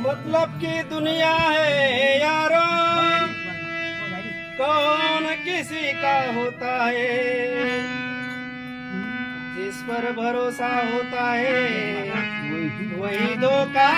मतलब की दुनिया है यारो। कौन किसी का होता है? जिस पर भरोसा होता है, वही धोखा।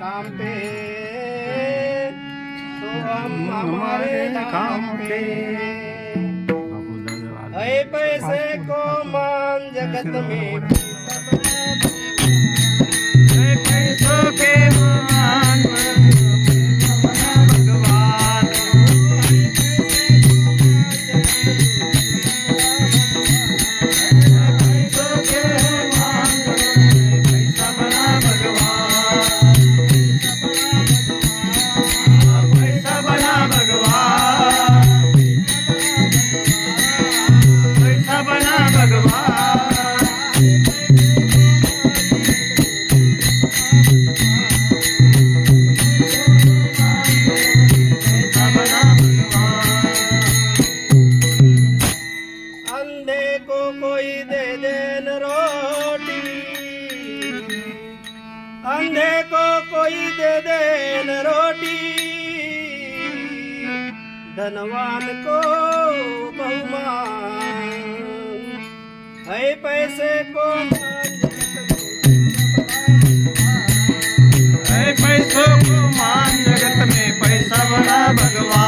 काम पे तो हम हमारे काम पे पैसे को मान जगत में। अंधे को कोई दे देन रोटी धनवान को बहुमान है पैसे को है पैसों को मान जगत में पैसा बना भगवान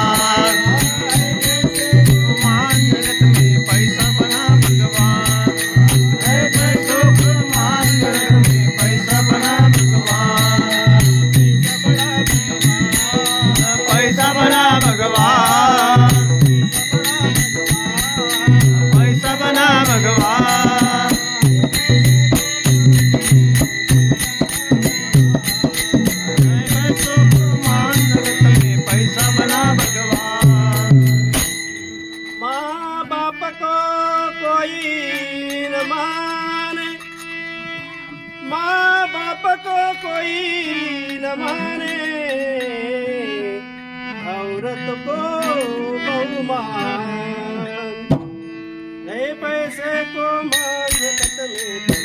कोई माने। माँ बाप को कोई न माने। औरत को बहुमान। नए पैसे को माँ में